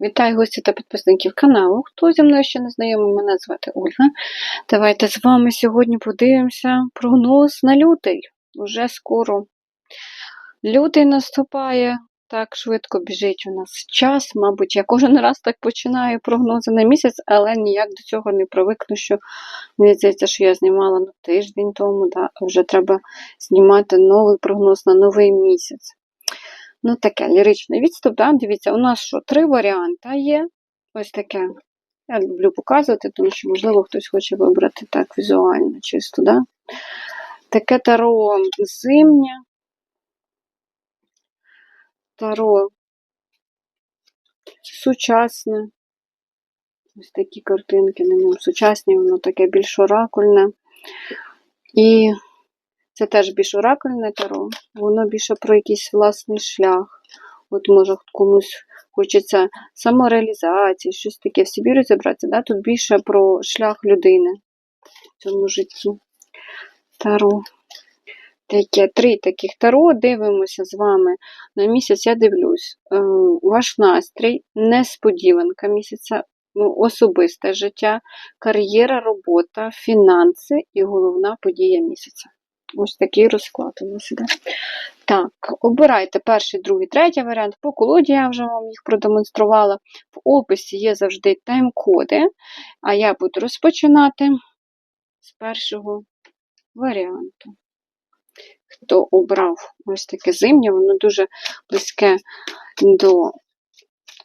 Вітаю гості та підписників каналу. Хто зі мною ще не знайомий, мене звати Ольга. Давайте з вами сьогодні подивимося прогноз на лютий. Уже скоро. Лютий наступає, так швидко біжить у нас час. Мабуть, я кожен раз так починаю прогнози на місяць, але ніяк до цього не привикну, що мені здається, що я знімала на тиждень тому, да, вже треба знімати новий прогноз на новий місяць. Ну, таке ліричний відступ, да? дивіться, у нас що, три варіанти є. Ось таке. Я люблю показувати, тому що, можливо, хтось хоче вибрати так візуально, чисто, да? Таке таро зимнє. Таро сучасне. Ось такі картинки на ньому сучасні, воно таке більш оракульне. І це теж більш оракульне таро, воно більше про якийсь власний шлях. От, може, комусь хочеться самореалізації, щось таке в собі розібратися. Да? Тут більше про шлях людини в цьому житті. Таро. Таке, три таких таро. Дивимося з вами на місяць. Я дивлюсь. Е, Ваш настрій, несподіванка місяця, ну, особисте життя, кар'єра, робота, фінанси і головна подія місяця. Ось такий розклад у нас іде. Так, обирайте перший, другий, третій варіант. По колоді я вже вам їх продемонструвала. В описі є завжди тайм-коди, а я буду розпочинати з першого варіанту. Хто обрав ось таке зимнє, воно дуже близьке до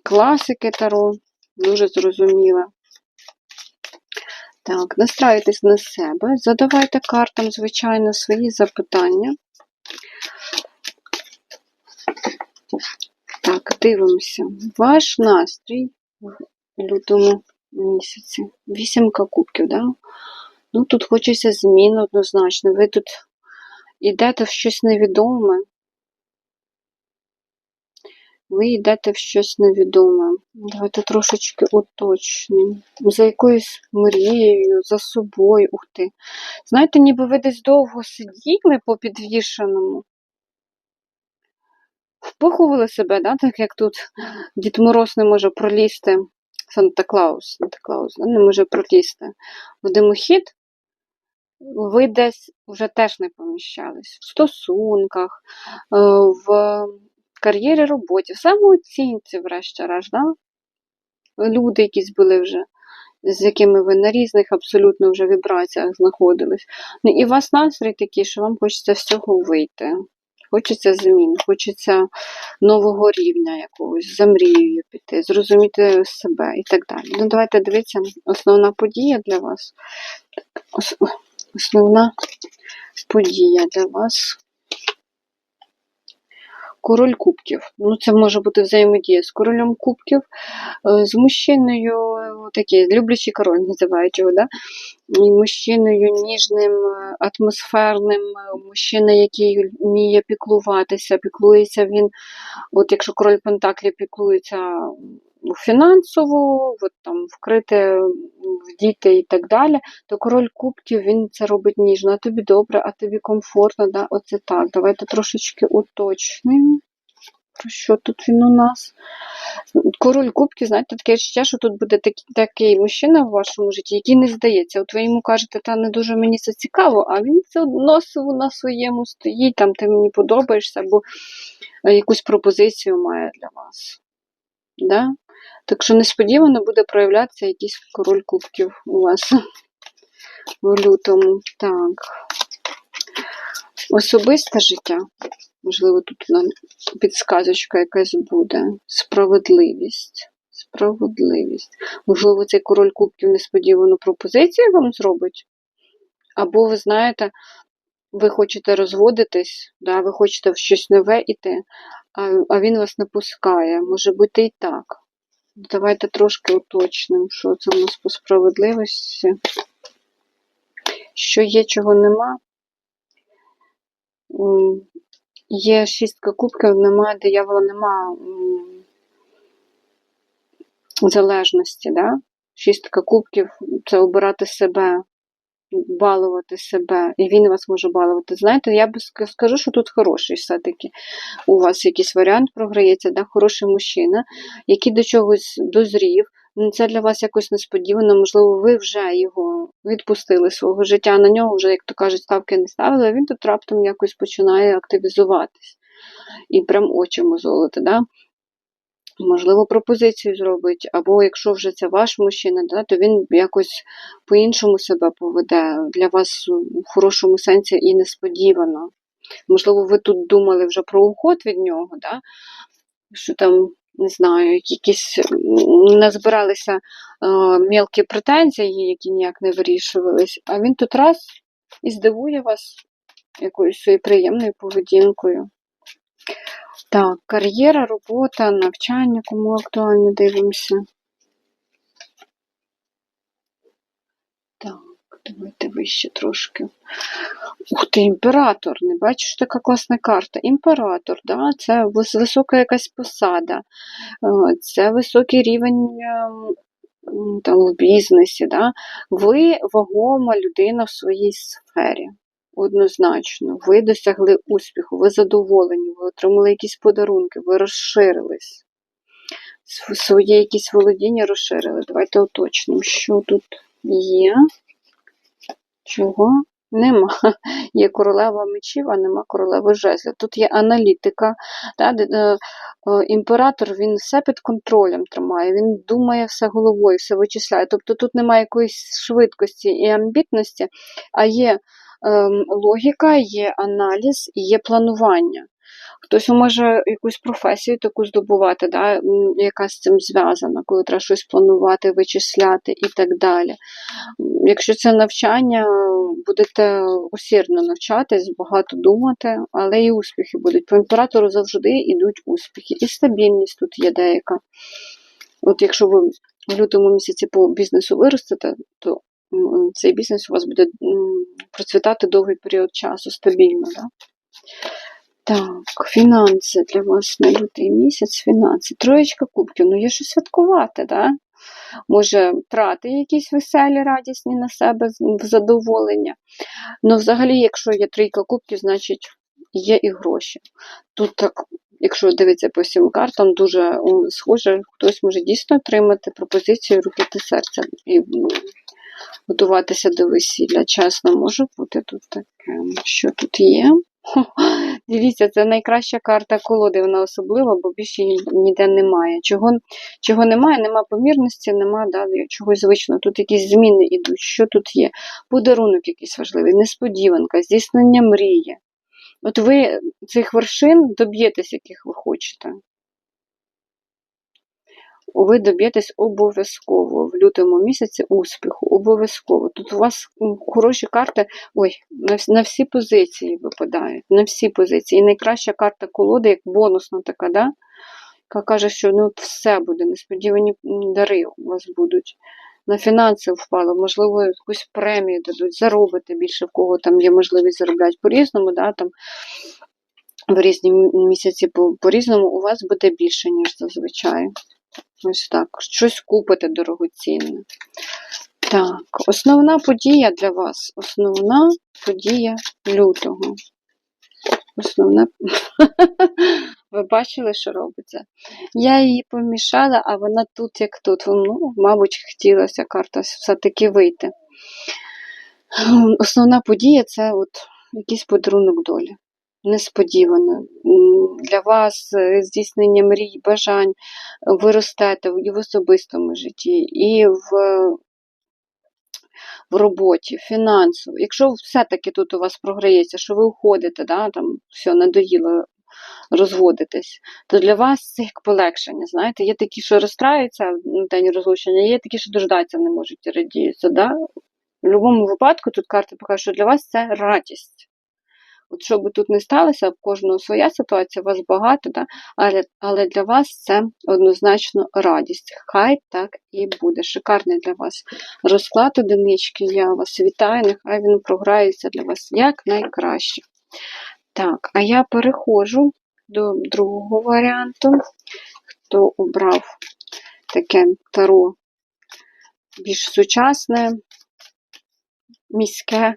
класики Таро, дуже зрозуміле. Так, настраюйтесь на себе, задавайте картам, звичайно, свої запитання. Так, дивимося. Ваш настрій в лютому місяці. Вісімка кубків, да? Ну, тут хочеться змін однозначно. Ви тут йдете в щось невідоме. Ви йдете в щось невідоме. Давайте трошечки уточнимо. За якоюсь мрією, за собою. Ух ти. Знаєте, ніби ви десь довго сиділи по підвішеному. Впихували себе, да? так як тут Дід Мороз не може пролізти, Санта Клаус, Санта Клаус не може пролізти в димохід, ви десь вже теж не поміщались. В стосунках, е, в кар'єрі роботі, в самооцінці, врешті-решт, да? люди якісь були вже, з якими ви на різних абсолютно вже вібраціях знаходились. Ну і у вас настрій такий, що вам хочеться з цього вийти. Хочеться змін, хочеться нового рівня якогось, за мрією піти, зрозуміти себе і так далі. Ну, давайте дивіться, основна подія для вас. Основна подія для вас. Король кубків. Ну, це може бути взаємодія з королем кубків, е, з мужчиною, такий люблячий король називають його, да? І мужчиною ніжним, е, атмосферним, е, мужчина, який вміє піклуватися, піклується він, от якщо король Пентаклі піклується фінансово, от там вкрити в діти і так далі, то король кубків він це робить ніжно, а тобі добре, а тобі комфортно. Да? Оце так. Давайте трошечки уточнимо. Про що тут він у нас? Король кубків, знаєте, таке відчуття, що тут буде такий, такий мужчина в вашому житті, який не здається. От ви йому кажете, та не дуже мені це цікаво, а він все одно на своєму стоїть, там ти мені подобаєшся, або якусь пропозицію має для вас. Да? Так що несподівано буде проявлятися якийсь король кубків у вас в лютому. Так. Особисте життя. Можливо, тут нам підсказочка якась буде. Справедливість. Справедливість. Можливо, цей король кубків несподівану пропозицію вам зробить. Або, ви знаєте, ви хочете розводитись, да, ви хочете в щось нове йти, а, він вас не пускає. Може бути і так. Давайте трошки уточнимо, що це у нас по справедливості. Що є, чого нема. Є шістка кубків, немає диявола, нема залежності. Да? Шістка кубків це обирати себе. Балувати себе, і він вас може балувати. Знаєте, я б ск- скажу, що тут хороший все-таки. У вас якийсь варіант програється, да? хороший мужчина, який до чогось дозрів. Ну, Це для вас якось несподівано, можливо, ви вже його відпустили свого життя. На нього вже, як то кажуть, ставки не ставили, а він тут раптом якось починає активізуватись. І прям очі мозолити, да? Можливо, пропозицію зробить, або якщо вже це ваш мужчина, да, то він якось по-іншому себе поведе для вас в хорошому сенсі і несподівано. Можливо, ви тут думали вже про уход від нього, да? що там, не знаю, якісь назбиралися е, мілкі претензії, які ніяк не вирішувались, а він тут раз і здивує вас якоюсь своєю приємною поведінкою. Так, кар'єра, робота, навчання, кому актуально дивимося. Так, давайте вище трошки. Ух ти, імператор. Не бачиш, така класна карта. Імператор, да? це висока якась посада, е, це високий рівень ем, там, в бізнесі. Да? Ви вагома людина в своїй сфері. Однозначно, ви досягли успіху, ви задоволені, ви отримали якісь подарунки, ви розширились. Своє якісь володіння розширили. Давайте уточнимо, що тут є. Чого? Нема. Є королева мечів, а нема королеви жезлів. Тут є аналітика. Та, е, е, імператор він все під контролем тримає, він думає все головою, все вичисляє. Тобто тут немає якоїсь швидкості і амбітності, а є логіка, є аналіз і є планування. Хтось може якусь професію таку здобувати, да, яка з цим зв'язана, коли треба щось планувати, вичисляти і так далі. Якщо це навчання, будете усердно навчатись, багато думати, але і успіхи будуть. По імператору завжди йдуть успіхи. І стабільність тут є деяка. От якщо ви в лютому місяці по бізнесу виростете, то цей бізнес у вас буде процвітати довгий період часу, стабільно. Да? Так, фінанси для вас на лютий місяць, фінанси. Троєчка кубків, ну є що святкувати, да? Може, трати якісь веселі, радісні на себе задоволення. Ну, взагалі, якщо є трійка кубків, значить є і гроші. Тут так, якщо дивитися по всім картам, дуже схоже, хтось може дійсно отримати пропозицію руки та серця і м, готуватися до весілля. Чесно, може бути тут таке. Що тут є? Дивіться, це найкраща карта колоди, вона особлива, бо більше її ніде немає. Чого, чого немає, нема помірності, нема да, чогось звичного. Тут якісь зміни йдуть. Що тут є? Подарунок якийсь важливий, несподіванка, здійснення мрії. От ви цих вершин доб'єтесь, яких ви хочете. Ви доб'єтесь обов'язково в лютому місяці успіху. Обов'язково. Тут у вас хороші карти, ой, на, всі позиції випадають. На всі позиції. І найкраща карта колоди, як бонусна така, да? яка каже, що ну, все буде, несподівані дари у вас будуть. На фінанси впало, можливо, якусь премію дадуть, заробите більше, в кого там є можливість заробляти по-різному, да, там, в різні місяці по- по-різному, у вас буде більше, ніж зазвичай. Ось так. Щось купите дорогоцінне. Так, основна подія для вас. Основна подія лютого. Основна. Ви бачили, що робиться? Я її помішала, а вона тут, як тут. Ну, мабуть, хотілося карта все-таки вийти. Основна подія це от якийсь подарунок долі. Несподівано. Для вас е, здійснення мрій, бажань, ви ростете і в особистому житті, і в, в роботі, фінансово. Якщо все-таки тут у вас програється, що ви уходите, да, там все, надоїло розводитись, то для вас це як полегшення. Знаєте, є такі, що розстраюються на день розлучення, є такі, що дождатися не можуть і радіються. Да? В будь-якому випадку тут карта покаже, що для вас це радість. От що би тут не сталося, в кожного своя ситуація, вас багато, да? але, але для вас це однозначно радість. Хай так і буде. Шикарний для вас розклад одинички. Я вас вітаю, нехай він програється для вас як найкраще. Так, а я переходжу до другого варіанту. Хто обрав таке таро більш сучасне, міське.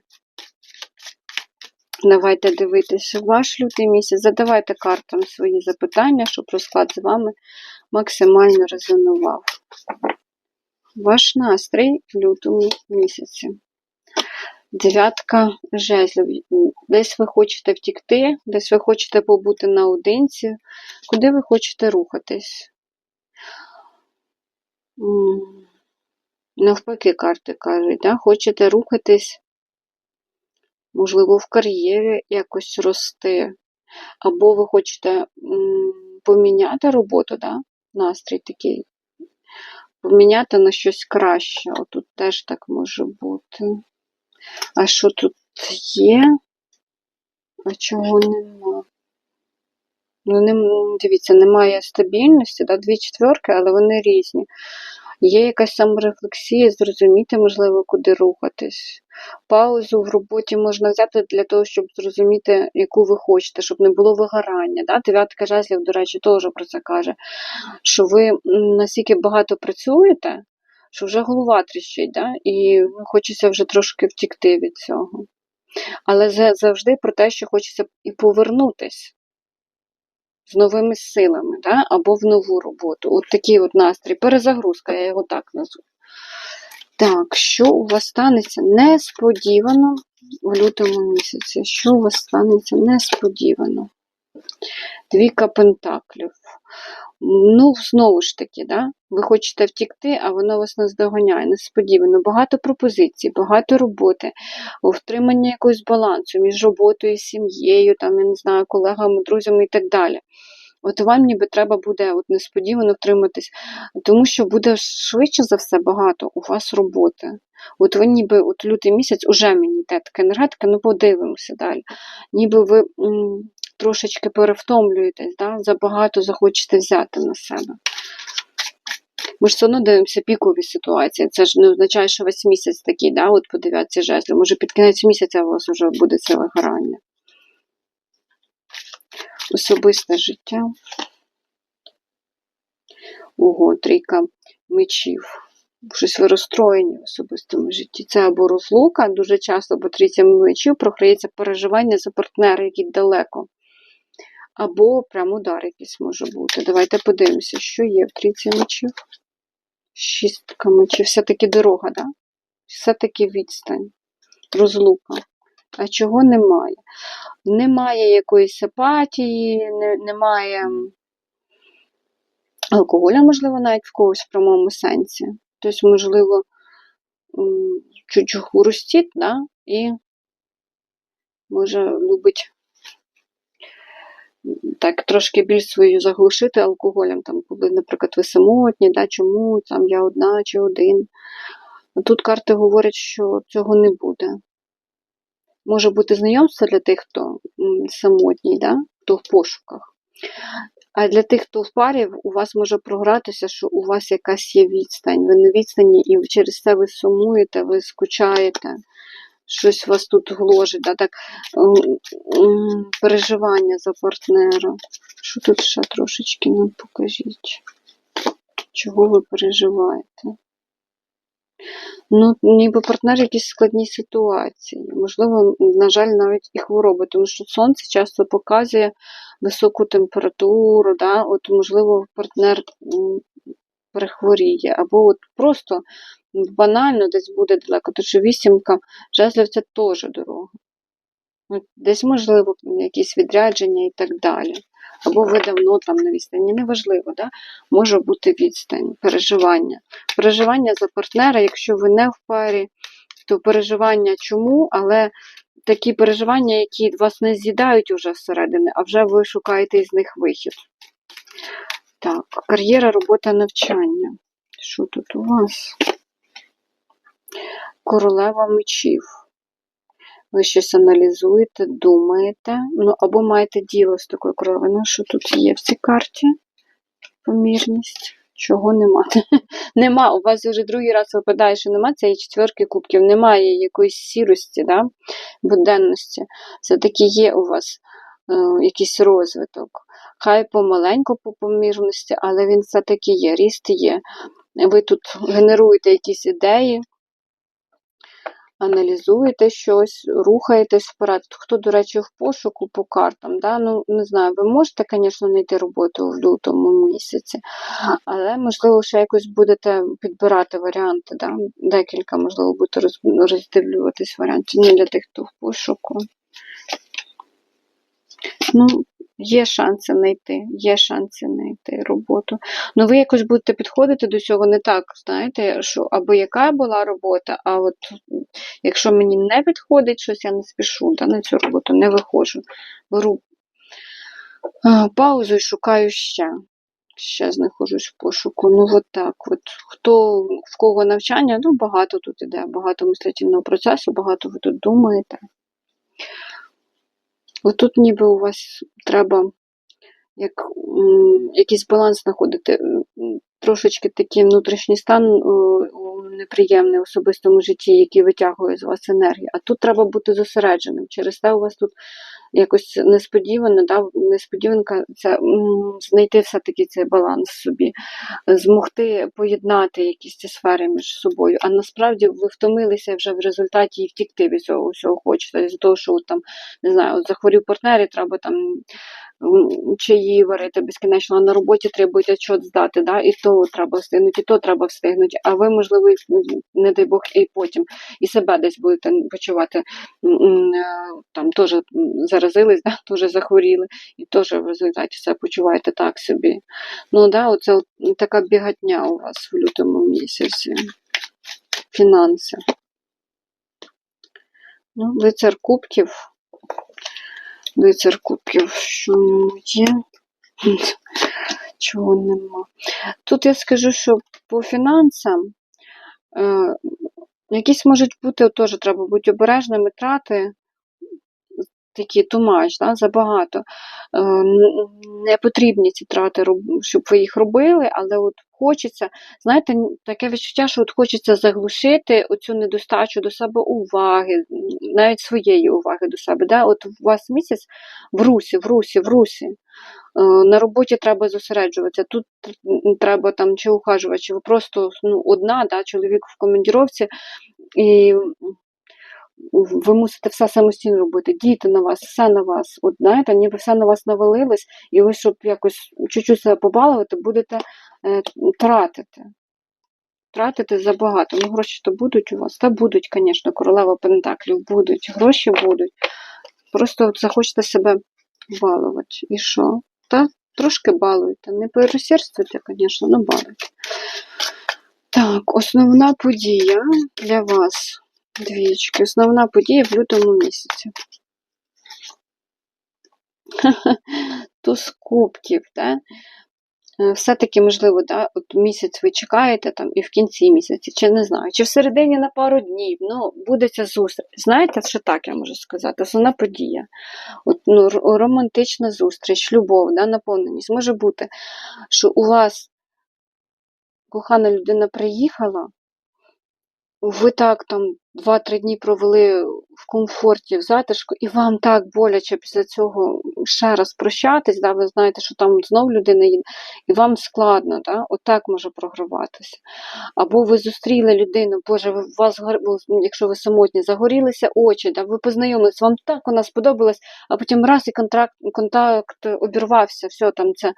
Давайте дивитися ваш лютий місяць. Задавайте картам свої запитання, щоб розклад з вами максимально резонував. Ваш настрій в лютому місяці. Дев'ятка жезлів. Десь ви хочете втікти, десь ви хочете побути наодинці. Куди ви хочете рухатись? Навпаки, карти кажуть, да? хочете рухатись, можливо, в кар'єрі якось рости, або ви хочете поміняти роботу, да? настрій такий, поміняти на щось краще. Отут теж так може бути. А що тут є? А чого нема? Ну, не, дивіться, немає стабільності, да? дві четверки, але вони різні. Є якась саморефлексія, зрозуміти, можливо, куди рухатись. Паузу в роботі можна взяти для того, щоб зрозуміти, яку ви хочете, щоб не було вигорання. Да? Дев'ятка жезлів, до речі, теж про це каже, що ви настільки багато працюєте, що вже голова тріщить, да? і хочеться вже трошки втікти від цього. Але завжди про те, що хочеться і повернутись з новими силами, да? або в нову роботу. От такий от настрій. Перезагрузка, я його так назву. Так, що у вас станеться несподівано в лютому місяці? Що у вас станеться несподівано? Двіка пентаклів. Ну, знову ж таки, да? ви хочете втікти, а воно вас наздоганяє. Несподівано. Багато пропозицій, багато роботи, втримання якогось балансу між роботою сім'єю, там, я не знаю, колегами, друзями і так далі. От вам ніби треба буде от несподівано втриматись, тому що буде швидше за все багато у вас роботи. От ви ніби от лютий місяць уже мені йде така енергетика, ну подивимося далі. Ніби ви м, трошечки перевтомлюєтесь, да? забагато захочете взяти на себе. Ми ж все одно дивимося пікові ситуації. Це ж не означає, що весь місяць такий, да? от по дев'ятці жезлів. Може під кінець місяця у вас вже буде це вигорання. Особисте життя. Ого, трійка мечів. Щось ви розстроєні в особистому житті. Це або розлука, дуже часто, бо трійця мечів програється переживання за партнера, який далеко. Або прям удар якийсь може бути. Давайте подивимося, що є в трійці мечів. Шістка мечів. Все-таки дорога, да? Все-таки відстань. Розлука. А чого немає? Немає якоїсь апатії, не, немає алкоголя, можливо, навіть в когось в прямому сенсі. Тобто, можливо, м, чуть хрустить, да? і може любить так трошки більш свою заглушити алкоголем, там, коли, наприклад, ви самотні, да, чому там я одна чи один. Тут карти говорять, що цього не буде. Може бути знайомство для тих, хто самотній, да? хто в пошуках. А для тих, хто в парі, у вас може програтися, що у вас якась є відстань. Ви на відстані, і через це ви сумуєте, ви скучаєте, щось вас тут гложить. Да? Так, переживання за партнера. Що тут ще трошечки нам покажіть? Чого ви переживаєте? Ну, ніби партнер якісь складні ситуації. Можливо, на жаль, навіть і хвороби, тому що сонце часто показує високу температуру, да? от, можливо, партнер перехворіє, або от просто банально десь буде далеко, тому що вісімка жезлів це теж дорога. Десь, можливо, якісь відрядження і так далі. Або ви давно там на відстані, неважливо, да? може бути відстань, переживання. Переживання за партнера, якщо ви не в парі, то переживання чому, але такі переживання, які вас не з'їдають уже зсередини, а вже ви шукаєте із них вихід. Так, кар'єра, робота, навчання. Що тут у вас? Королева мечів. Ви щось аналізуєте, думаєте, ну або маєте діло з такою королевою. Ну, що тут є в цій карті? Помірність. Чого нема? нема. У вас вже другий раз випадає, що нема цієї четверки кубків, немає якоїсь сірості, да? буденності. Все-таки є у вас е, якийсь розвиток. Хай помаленьку по помірності, але він все-таки є, ріст є. Ви тут генеруєте якісь ідеї, аналізуєте щось, рухаєтесь вперед. Хто, до речі, в пошуку по картам, да? ну, не знаю, ви можете, звісно, знайти роботу в лютому місяці, але, можливо, ще якось будете підбирати варіанти, да? декілька, можливо, будете роз- роздивлюватись варіантів. Ну, для тих, хто в пошуку. Ну, є шанси знайти, є шанси знайти роботу. Ну, ви якось будете підходити до цього не так, знаєте, що або яка була робота, а от якщо мені не підходить щось, я не спішу да, на цю роботу, не виходжу. Беру паузу і шукаю ще. Ще знаходжусь в пошуку. Ну, от так. От. Хто в кого навчання, ну багато тут іде, багато мислительного процесу, багато ви тут думаєте. От тут ніби у вас треба як, якийсь баланс знаходити. Трошечки такий внутрішній стан неприємний в особистому житті, який витягує з вас енергію. А тут треба бути зосередженим. Через те у вас тут якось несподівано, да, несподіванка це знайти все-таки цей баланс собі, змогти поєднати якісь ці сфери між собою. А насправді ви втомилися вже в результаті і втікти від цього всього хочете. З того, що там, не знаю, от захворів партнер, і треба там чаї варити безкінечно, на роботі требують отчет здати, да? і то треба встигнути, і то треба встигнути. А ви, можливо, не дай Бог, і потім і себе десь будете почувати е, там теж заразились, да? теж захворіли, і теж в результаті себе почуваєте так собі. Ну, да, оце така бігатня у вас в лютому місяці. Фінанси. Ну, лицар кубків. Лицар кубків, що є? Чого нема. Тут я скажу, що по фінансам е, якісь можуть бути, теж треба бути обережними, трати такі тумач, да, забагато. Е, не потрібні ці трати, щоб ви їх робили, але от хочеться, знаєте, таке відчуття, що от хочеться заглушити оцю недостачу до себе уваги, навіть своєї уваги до себе. Да? От у вас місяць в русі, в русі, в русі. Е, На роботі треба зосереджуватися. Тут треба там чи ухажувати, чи просто ну, одна, да, чоловік в командіровці, і ви мусите все самостійно робити. Діти на вас, все на вас. От знаєте, ніби все на вас навалилось, і ви, щоб якось чуть-чуть себе побалувати, будете е, тратити. Тратити забагато. Ну, гроші то будуть у вас? Та будуть, звісно, королева Пентаклів будуть, гроші будуть. Просто от захочете себе балувати. І що? Та трошки балуйте. Не пересердствуйте, звісно, але балуйте. Так, основна подія для вас. Двічки. Основна подія в лютому місяці. Туз кубків, да? Е, Все-таки, можливо, да, от місяць ви чекаєте там і в кінці місяця, чи не знаю, чи всередині на пару днів, ну, буде ця зустріч. Знаєте, що так я можу сказати? Основна подія. От, ну, романтична зустріч, любов, да, наповненість. Може бути, що у вас кохана людина приїхала, ви так там 2-3 дні провели в комфорті, в затишку, і вам так боляче після цього ще раз прощатись, да, ви знаєте, що там знов людина їде, і вам складно, да, отак може програватися. Або ви зустріли людину, Боже, ви, вас, якщо ви самотні, загорілися очі, да, ви познайомились, вам так вона сподобалась, а потім раз і контракт, контакт обірвався, все там це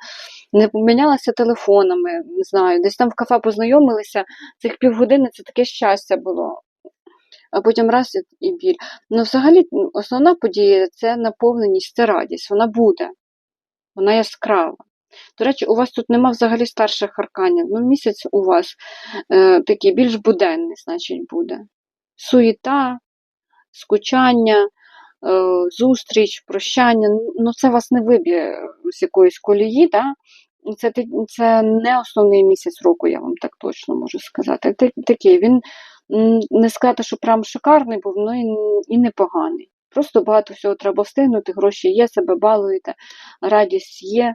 не помінялися телефонами, не знаю, десь там в кафе познайомилися, цих півгодини це таке щастя було. А потім раз і- біль. Ну, взагалі, основна подія це наповненість, це радість. Вона буде. Вона яскрава. До речі, у вас тут нема взагалі старших арканів. Ну, місяць у вас е, такий більш буденний, значить, буде. Суєта, скучання, е, зустріч, прощання. Ну, це вас не виб'є з якоїсь колії, да? це, це не основний місяць року, я вам так точно можу сказати. Такий він не сказати, що прям шикарний був, ну і, і непоганий. Просто багато всього треба встигнути, гроші є, себе балуєте, радість є,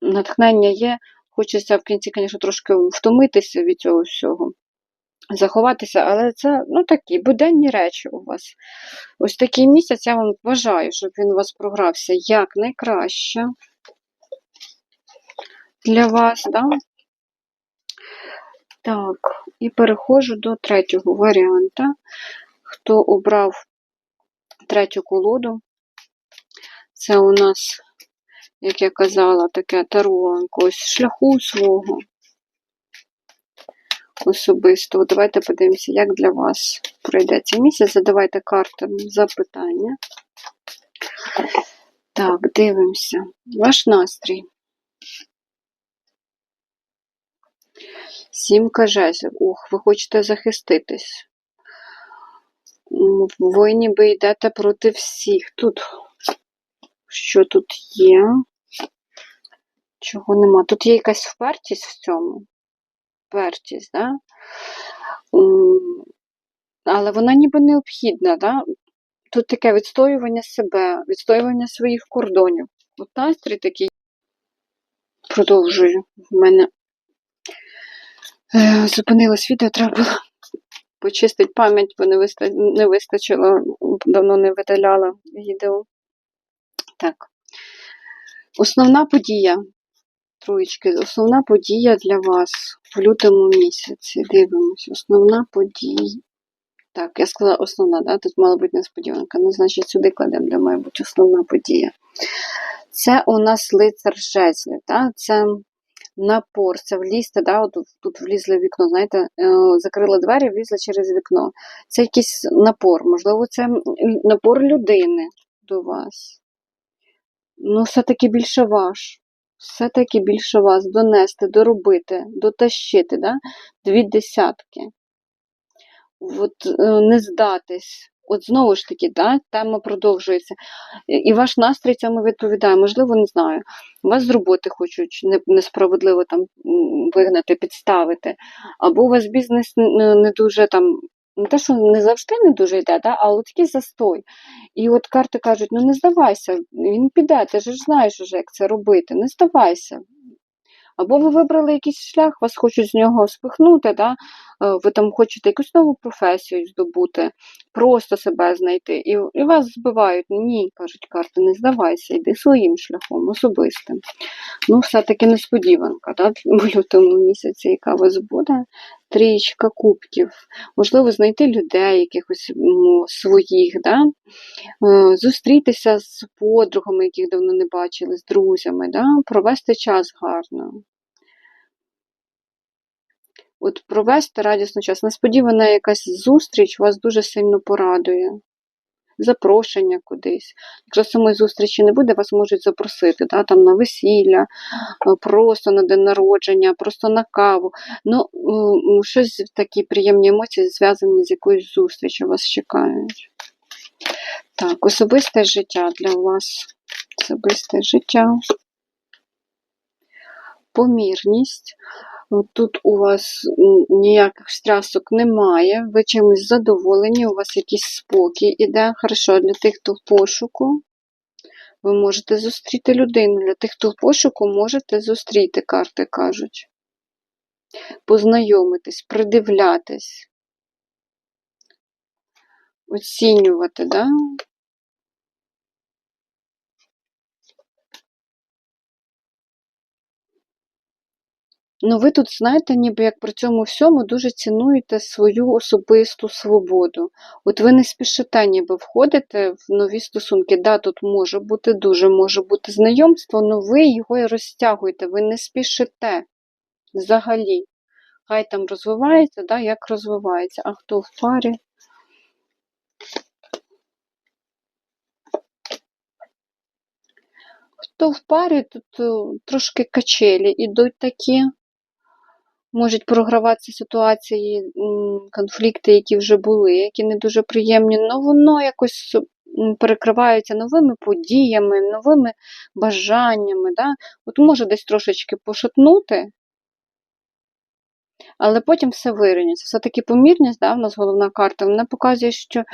натхнення є. Хочеться в кінці, звісно, трошки втомитися від цього всього, заховатися, але це ну, такі буденні речі у вас. Ось такий місяць я вам бажаю, щоб він у вас програвся як найкраще для вас. Да? Так, і переходжу до третього варіанта. хто обрав третю колоду, це у нас, як я казала, таке таро якогось шляху свого особистого. Давайте подивимося, як для вас пройде цей місяць. Задавайте картам запитання. Так, дивимося. Ваш настрій. Сімка жезлів. Ух, ви хочете захиститись. Ви ніби йдете проти всіх. Тут що тут є? Чого нема? Тут є якась впертість в цьому. Впертість, да? Але вона ніби необхідна, да? Тут таке відстоювання себе, відстоювання своїх кордонів. От настрій такий. Продовжую. В мене е, зупинилось відео, треба було почистити пам'ять, бо не, виста... не вистачило, давно не видаляла відео. Так. Основна подія. Троєчки, основна подія для вас в лютому місяці. Дивимось. Основна подія. Так, я сказала основна, да? тут мала бути несподіванка. Ну, значить, сюди кладемо, де має бути основна подія. Це у нас лицар жезлів, да? це напор, це влізти, да? От тут влізли в вікно, знаєте, е, закрили двері, влізли через вікно. Це якийсь напор, можливо, це напор людини до вас. Ну, все-таки більше ваш. Все-таки більше вас донести, доробити, дотащити, да? дві десятки. От е, не здатись. От знову ж таки, да, тема продовжується. І- ваш настрій цьому відповідає. Можливо, не знаю. Вас з роботи хочуть несправедливо там вигнати, підставити. Або у вас бізнес не, дуже там, не те, що не завжди не дуже йде, да, а от такий застой. І от карти кажуть: ну не здавайся, він піде, ти ж знаєш уже, як це робити, не здавайся. Або ви вибрали якийсь шлях, вас хочуть з нього спихнути, да? е, ви там хочете якусь нову професію здобути, просто себе знайти. І, і вас збивають. Ні, кажуть карти, не здавайся, йди своїм шляхом, особистим. Ну, все-таки несподіванка, да? в лютому місяці, яка у вас буде. Трієчка кубків. Можливо, знайти людей, якихось м, своїх, да? Е, зустрітися з подругами, яких давно не бачили, з друзями, да? провести час гарно. От провести радісно час. Несподівана якась зустріч вас дуже сильно порадує. Запрошення кудись. Якщо самої зустрічі не буде, вас можуть запросити да, там на весілля, е, просто на день народження, просто на каву. Ну, щось такі приємні емоції зв'язані з якоюсь зустрічю вас чекають. Так, особисте життя для вас. Особисте життя. Помірність. Ну, Тут у вас ніяких стрясок немає, ви чимось задоволені, у вас якийсь спокій іде. Хорошо, для тих, хто в пошуку, ви можете зустріти людину. Для тих, хто в пошуку, можете зустріти, карти кажуть. Познайомитись, придивлятись, оцінювати, да? Ну, ви тут, знаєте, ніби як при цьому всьому дуже цінуєте свою особисту свободу. От ви не спішите, ніби входите в нові стосунки. Да, тут може бути, дуже може бути знайомство, але ви його розтягуєте, ви не спішите взагалі. Хай там розвивається, да, як розвивається, а хто в парі. Хто в парі, тут е, трошки качелі ідуть такі. Можуть програватися ситуації, конфлікти, які вже були, які не дуже приємні, але воно якось перекривається новими подіями, новими бажаннями. Да? От може десь трошечки пошатнути, але потім все вирівняється. Все-таки помірність, да, в нас головна карта, вона показує, що е,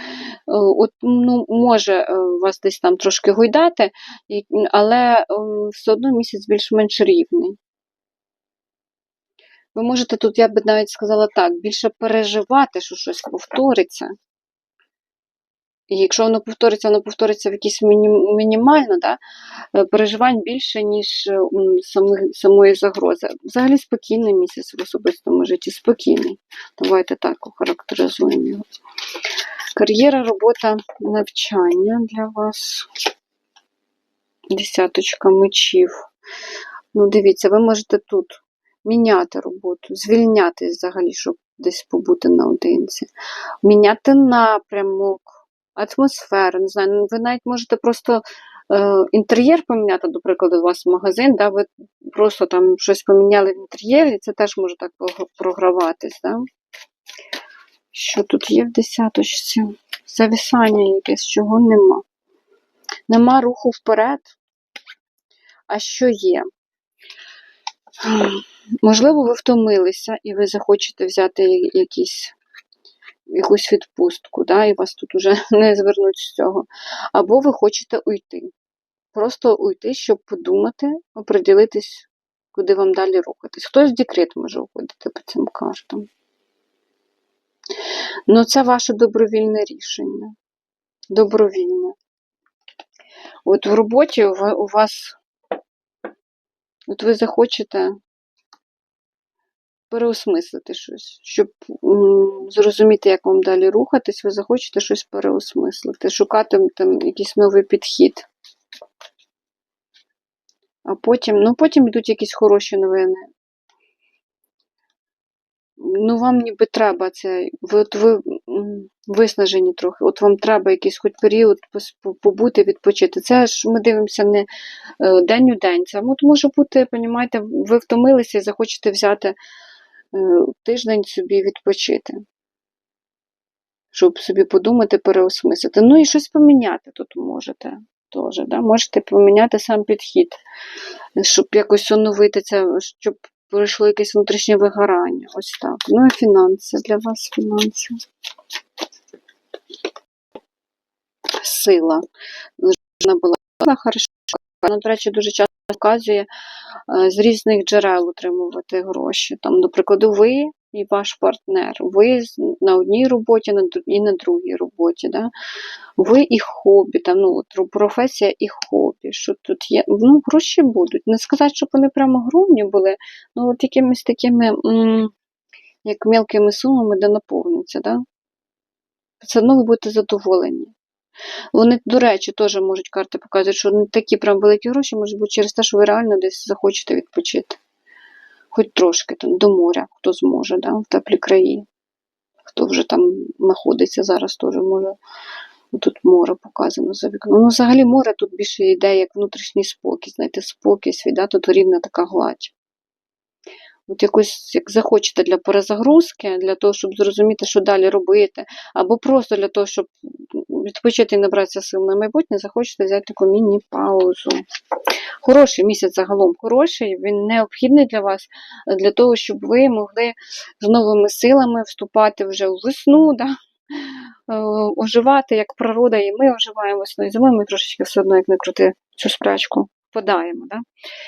от, ну, може е, вас десь там трошки гойдати, але все одно місяць більш-менш рівний. Ви можете тут, я би навіть сказала так, більше переживати, що щось повториться. І якщо воно повториться, воно повториться в якійсь міні- мінімально, да? е, переживань більше, ніж е, самої загрози. Взагалі спокійний місяць в особистому житті, спокійний. Давайте так охарактеризуємо його. Кар'єра, робота, навчання для вас. Десяточка мечів. Ну, дивіться, ви можете тут міняти роботу, звільнятись взагалі, щоб десь побути наодинці, міняти напрямок, атмосферу, не знаю, ну, ви навіть можете просто е, інтер'єр поміняти, до прикладу, у вас магазин, да, ви просто там щось поміняли в інтер'єрі, це теж може так програватись. Да? Що тут є в десяточці? Завісання якесь, чого нема. Нема руху вперед. А що є? Можливо, ви втомилися і ви захочете взяти якісь, якусь відпустку, да, і вас тут уже не звернуть з цього. Або ви хочете уйти. Просто уйти, щоб подумати, оприділитись, куди вам далі рухатись. Хтось в декрет може уходити по цим картам. Ну, це ваше добровільне рішення. Добровільне. От в роботі у вас, от ви захочете переосмислити щось, щоб зрозуміти, як вам далі рухатись, ви захочете щось переосмислити, шукати там якийсь новий підхід. А потім, ну потім йдуть якісь хороші новини. Ну, вам ніби треба це. Ви, от ви виснажені трохи. От вам треба якийсь хоч період побути, відпочити. Це ж ми дивимося не е, день у день. Це от може бути, понімаєте, ви втомилися і захочете взяти е, тиждень собі відпочити. Щоб собі подумати, переосмислити. Ну і щось поміняти тут можете. Теж, да? Можете поміняти сам підхід, щоб якось оновити це, щоб пройшло якесь внутрішнє вигорання. Ось так. Ну і фінанси для вас фінанси. Сила. Вона була сила, хорошо. Вона, до речі, дуже часто вказує е, з різних джерел отримувати гроші. Там, до прикладу, ви і ваш партнер. Ви на одній роботі і на другій роботі. Да? Ви і хобі, там, ну, професія і хобі. Що тут є? Ну, гроші будуть. Не сказати, щоб вони прямо грубні були, ну от якимись такими, м, як мелкими сумами, де наповниться. Да? Все одно ви будете задоволені. Вони, до речі, теж можуть карти показувати, що не такі прям великі гроші можуть бути через те, що ви реально десь захочете відпочити. Хоч трошки там до моря, хто зможе, да, в теплі краї. Хто вже там знаходиться зараз, теж може. Тут море показано за вікном. Ну, взагалі море тут більше йде як внутрішній спокій, знаєте, спокій, свій, да, тут рівна така гладь. От якось, як захочете для перезагрузки, для того, щоб зрозуміти, що далі робити, або просто для того, щоб відпочити і набратися сил на майбутнє, захочете взяти таку міні-паузу. Хороший місяць загалом хороший, він необхідний для вас, для того, щоб ви могли з новими силами вступати вже у весну, да? Е, оживати як природа, і ми оживаємо весною. Зимою ми трошечки все одно, як не крути, цю сплячку подаємо. Да?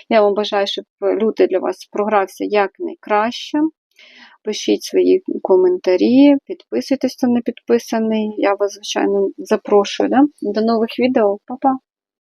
Я вам бажаю, щоб лютий для вас програвся якнайкраще. Пишіть свої коментарі, підписуйтесь, хто не підписаний. Я вас, звичайно, запрошую да? до нових відео. Па-па!